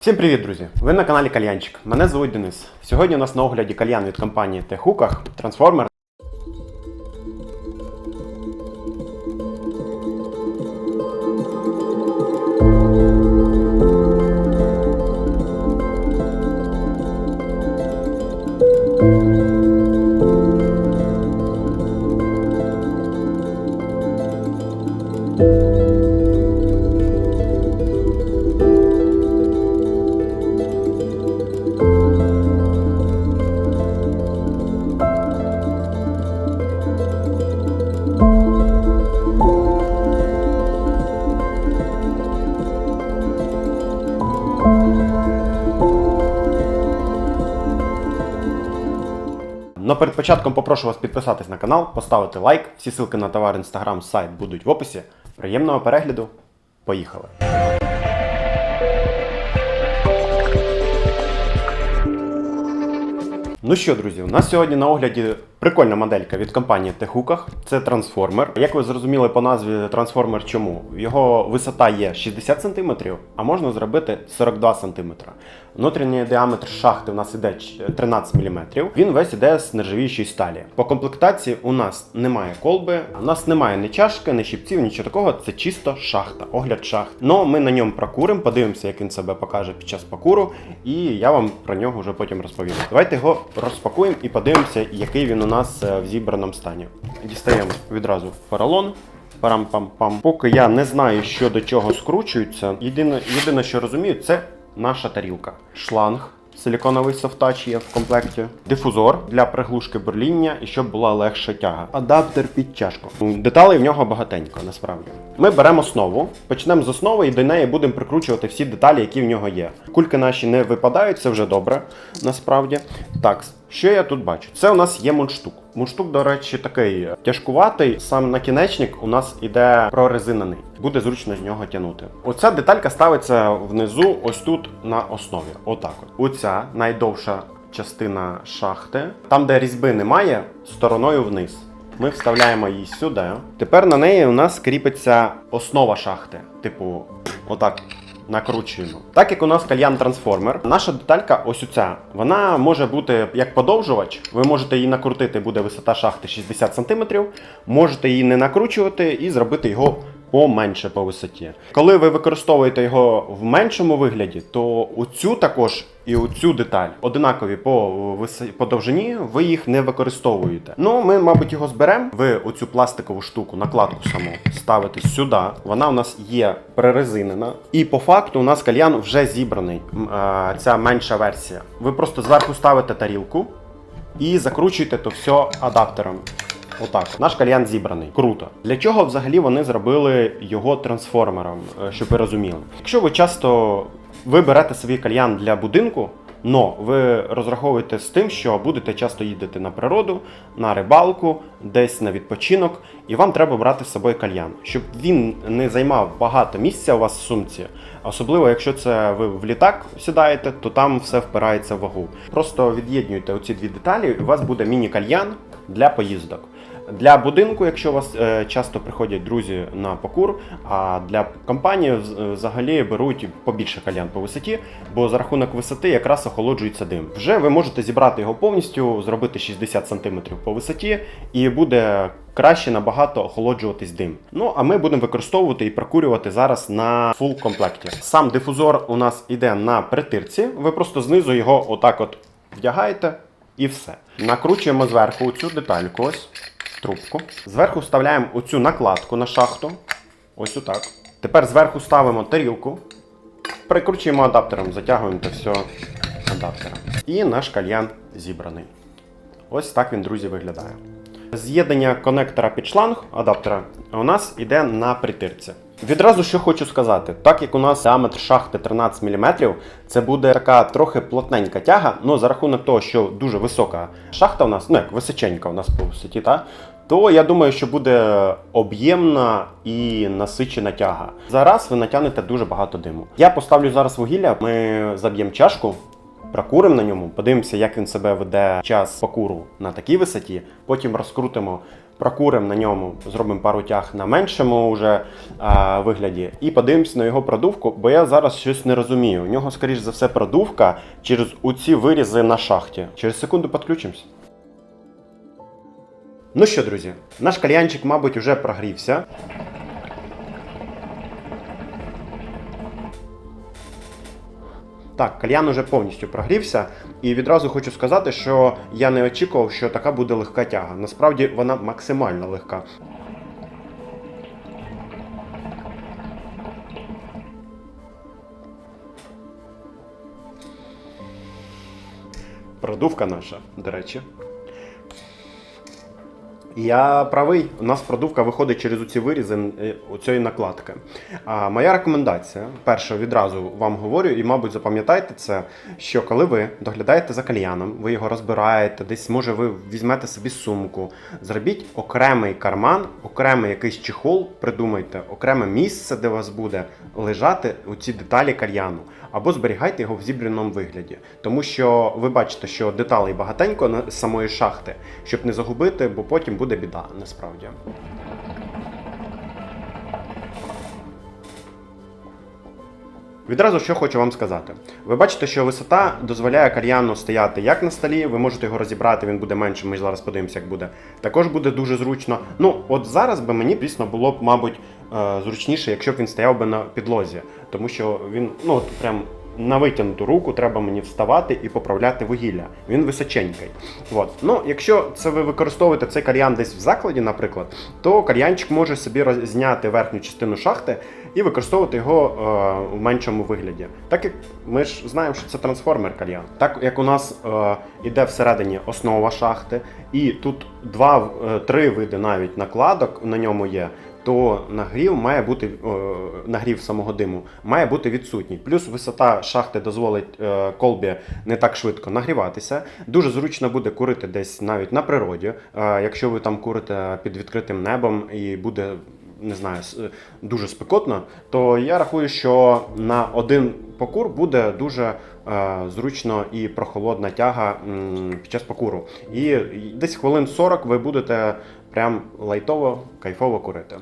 Всім привіт, друзі! Ви на каналі Кальянчик. Мене звуть Денис. Сьогодні у нас на огляді кальян від компанії Техуках Transformer. Перед початком попрошу вас підписатись на канал, поставити лайк. Всі ссылки на товар, інстаграм, сайт будуть в описі. Приємного перегляду. Поїхали! Ну що, друзі, у нас сьогодні на огляді прикольна моделька від компанії Техуках. Це трансформер. Як ви зрозуміли по назві трансформер, чому? Його висота є 60 см, а можна зробити 42 см. Внутрішній діаметр шахти у нас іде 13 мм. Він весь іде з нержавіючої сталі. По комплектації у нас немає колби, у нас немає ні чашки, ні щипців, нічого такого. Це чисто шахта, огляд шахт. Но ми на ньому прокуримо, подивимося, як він себе покаже під час покуру, і я вам про нього вже потім розповім. Давайте його розпакуємо і подивимося, який він у нас е, в зібраному стані. Дістаємо відразу поролон. Парам-пам-пам. Поки я не знаю, що до чого скручується. Єдине, єдине, що розумію, це наша тарілка. Шланг. Силіконовий софтач є в комплекті, дифузор для приглушки бурління і щоб була легша тяга. Адаптер під чашку. Деталей в нього багатенько, насправді. Ми беремо основу, почнемо з основи і до неї будемо прикручувати всі деталі, які в нього є. Кульки наші не випадають, це вже добре, насправді. Так, що я тут бачу? Це у нас є мундштук. Мундштук, до речі, такий тяжкуватий. Сам накінечник у нас іде прорезинений. Буде зручно з нього тягнути. Оця деталька ставиться внизу, ось тут на основі. Отак. От. Оця найдовша частина шахти. Там, де різьби немає, стороною вниз. Ми вставляємо її сюди. Тепер на неї у нас кріпиться основа шахти. Типу, отак накручуємо. Так як у нас кальян трансформер, наша деталька, ось оця, вона може бути як подовжувач. Ви можете її накрутити, буде висота шахти 60 см. Можете її не накручувати і зробити його поменше по висоті. Коли ви використовуєте його в меншому вигляді, то оцю також і оцю деталь одинакові по, вис... по довжині, ви їх не використовуєте. Ну, ми, мабуть, його зберемо. Ви оцю пластикову штуку, накладку саму ставите сюди. Вона у нас є прорезинена. І по факту у нас кальян вже зібраний. Ця менша версія. Ви просто зверху ставите тарілку і закручуєте то все адаптером. Отак, наш кальян зібраний. Круто. Для чого взагалі вони зробили його трансформером, е, щоб ви розуміли? Якщо ви часто ви берете свій кальян для будинку, но ви розраховуєте з тим, що будете часто їздити на природу, на рибалку, десь на відпочинок, і вам треба брати з собою кальян, щоб він не займав багато місця у вас в сумці. Особливо, якщо це ви в літак сідаєте, то там все впирається в вагу. Просто від'єднуйте оці дві деталі, і у вас буде міні-кальян для поїздок. Для будинку, якщо у вас е, часто приходять друзі на покур, а для компанії взагалі беруть побільше кальян по висоті, бо за рахунок висоти якраз охолоджується дим. Вже ви можете зібрати його повністю, зробити 60 см по висоті, і буде краще набагато охолоджуватись дим. Ну а ми будемо використовувати і прокурювати зараз на фул комплекті. Сам дифузор у нас іде на притирці. Ви просто знизу його отак от вдягаєте і все. Накручуємо зверху цю детальку, ось трубку. Зверху вставляємо оцю накладку на шахту. Ось отак. Тепер зверху ставимо тарілку. Прикручуємо адаптером, затягуємо це все адаптером. І наш кальян зібраний. Ось так він, друзі, виглядає. З'єднання конектора під шланг адаптера у нас йде на притирці. Відразу що хочу сказати, так як у нас діаметр шахти 13 мм, це буде така трохи плотненька тяга, але за рахунок того, що дуже висока шахта у нас, ну як височенька у нас по висоті, та, то я думаю, що буде об'ємна і насичена тяга. Зараз ви натягнете дуже багато диму. Я поставлю зараз вугілля, ми заб'ємо чашку. Прокуримо на ньому, подивимося, як він себе веде час покуру на такій висоті. Потім розкрутимо прокуримо на ньому, зробимо пару тяг на меншому вже а, вигляді і подивимось на його продувку, бо я зараз щось не розумію. У нього, скоріш за все, продувка через оці вирізи на шахті. Через секунду підключимось. Ну що, друзі, наш кальянчик, мабуть, уже прогрівся. Так, кальян уже повністю прогрівся, і відразу хочу сказати, що я не очікував, що така буде легка тяга. Насправді вона максимально легка. Продувка наша, до речі. Я правий, у нас продувка виходить через оці вирізи е, цієї накладки. А моя рекомендація, перше, відразу вам говорю, і, мабуть, запам'ятайте це, що коли ви доглядаєте за кальяном, ви його розбираєте, десь може ви візьмете собі сумку, зробіть окремий карман, окремий якийсь чехол, придумайте, окреме місце, де у вас буде лежати ці деталі кальяну, або зберігайте його в зібраному вигляді. Тому що ви бачите, що деталей багатенько на- самої шахти, щоб не загубити, бо потім буде біда насправді. Відразу що хочу вам сказати. Ви бачите, що висота дозволяє кальяну стояти як на столі, ви можете його розібрати, він буде меншим, ми зараз подивимося, як буде. Також буде дуже зручно. Ну, от зараз би мені, звісно, було б, мабуть, зручніше, якщо б він стояв би на підлозі. Тому що він, ну, от прям на витягнуту руку треба мені вставати і поправляти вугілля. Він височенький. От. Ну, якщо це ви використовуєте цей кальян десь в закладі, наприклад, то кальянчик може собі зняти верхню частину шахти і використовувати його е, в меншому вигляді. Так як ми ж знаємо, що це трансформер кальян. Так як у нас е, іде всередині основа шахти, і тут два, е, види навіть накладок на ньому є. То нагрів має бути е, нагрів самого диму має бути відсутній. Плюс висота шахти дозволить е, колбі не так швидко нагріватися. Дуже зручно буде курити десь навіть на природі. Е, якщо ви там курите під відкритим небом і буде не знаю, дуже спекотно, то я рахую, що на один покур буде дуже е, зручно і прохолодна тяга м, під час покуру. І десь хвилин 40 ви будете прям лайтово, кайфово курити.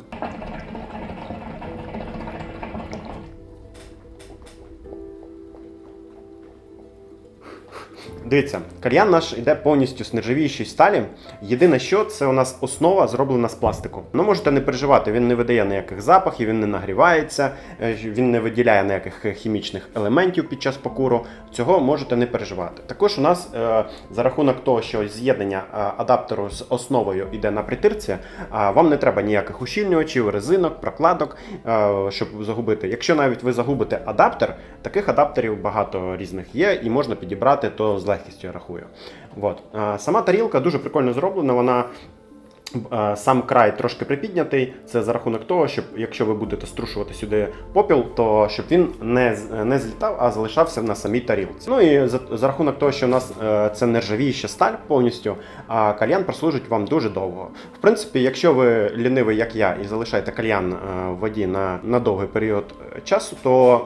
Дивіться, кальян наш іде повністю з нержавіючої сталі. Єдине, що це у нас основа зроблена з пластику. Ну можете не переживати, він не видає ніяких запахів, він не нагрівається, е, він не виділяє ніяких е, хімічних елементів під час покуру. Цього можете не переживати. Також у нас е, за рахунок того, що з'єднання адаптеру з основою йде на притирці, вам не треба ніяких ущільнювачів, резинок, прокладок, щоб загубити. Якщо навіть ви загубите адаптер, таких адаптерів багато різних є, і можна підібрати то з легкістю, я рахую. От. Сама тарілка дуже прикольно зроблена. Вона сам край трошки припіднятий. Це за рахунок того, щоб якщо ви будете струшувати сюди попіл, то щоб він не, не злітав, а залишався на самій тарілці. Ну і за, за рахунок того, що у нас е, це нержавіюча сталь повністю, а кальян прослужить вам дуже довго. В принципі, якщо ви лінивий, як я, і залишаєте кальян е, в воді на, на довгий період е, часу, то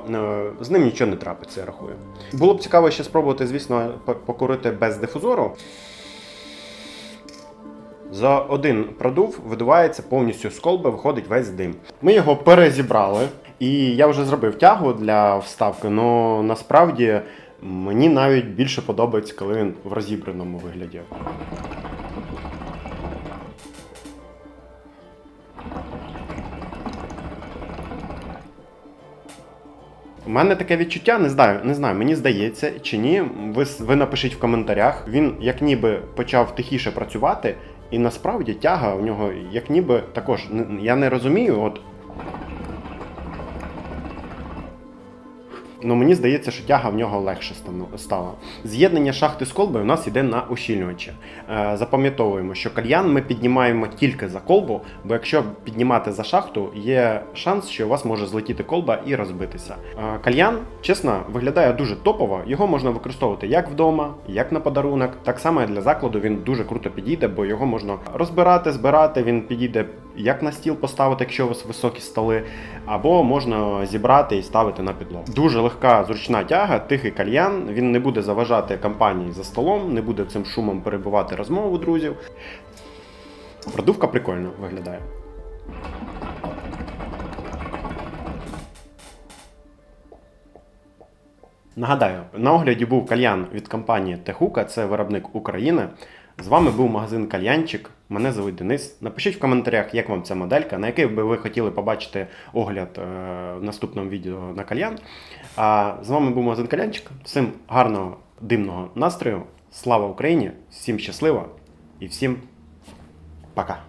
е, з ним нічого не трапиться, я рахую. Було б цікаво ще спробувати, звісно, по- покурити без дифузору. За один продув видувається повністю з колби, виходить весь дим. Ми його перезібрали, і я вже зробив тягу для вставки, але насправді мені навіть більше подобається, коли він в розібраному вигляді. У мене таке відчуття, не знаю, не знаю, мені здається чи ні. Ви, ви напишіть в коментарях. Він як ніби почав тихіше працювати, і насправді тяга у нього як ніби також. Я не розумію, от. Ну мені здається, що тяга в нього легше стала. З'єднання шахти з колбою у нас йде на ущільнювачі. Е, запам'ятовуємо, що кальян ми піднімаємо тільки за колбу, бо якщо піднімати за шахту, є шанс, що у вас може злетіти колба і розбитися. Е, кальян, чесно, виглядає дуже топово. Його можна використовувати як вдома, як на подарунок. Так само і для закладу він дуже круто підійде, бо його можна розбирати, збирати. Він підійде як на стіл поставити, якщо у вас високі столи, або можна зібрати і ставити на підлогу. Дуже легка, зручна тяга, тихий кальян. Він не буде заважати компанії за столом, не буде цим шумом перебивати розмову друзів. Продувка прикольно виглядає. Нагадаю, на огляді був кальян від компанії Техука, це виробник України. З вами був магазин Кальянчик. Мене звуть Денис. Напишіть в коментарях, як вам ця моделька, на який би ви хотіли побачити огляд е, в наступному відео на кальян. А з вами був магазин Кальянчик. Всім гарного, димного настрою. Слава Україні! Всім щасливо і всім пока!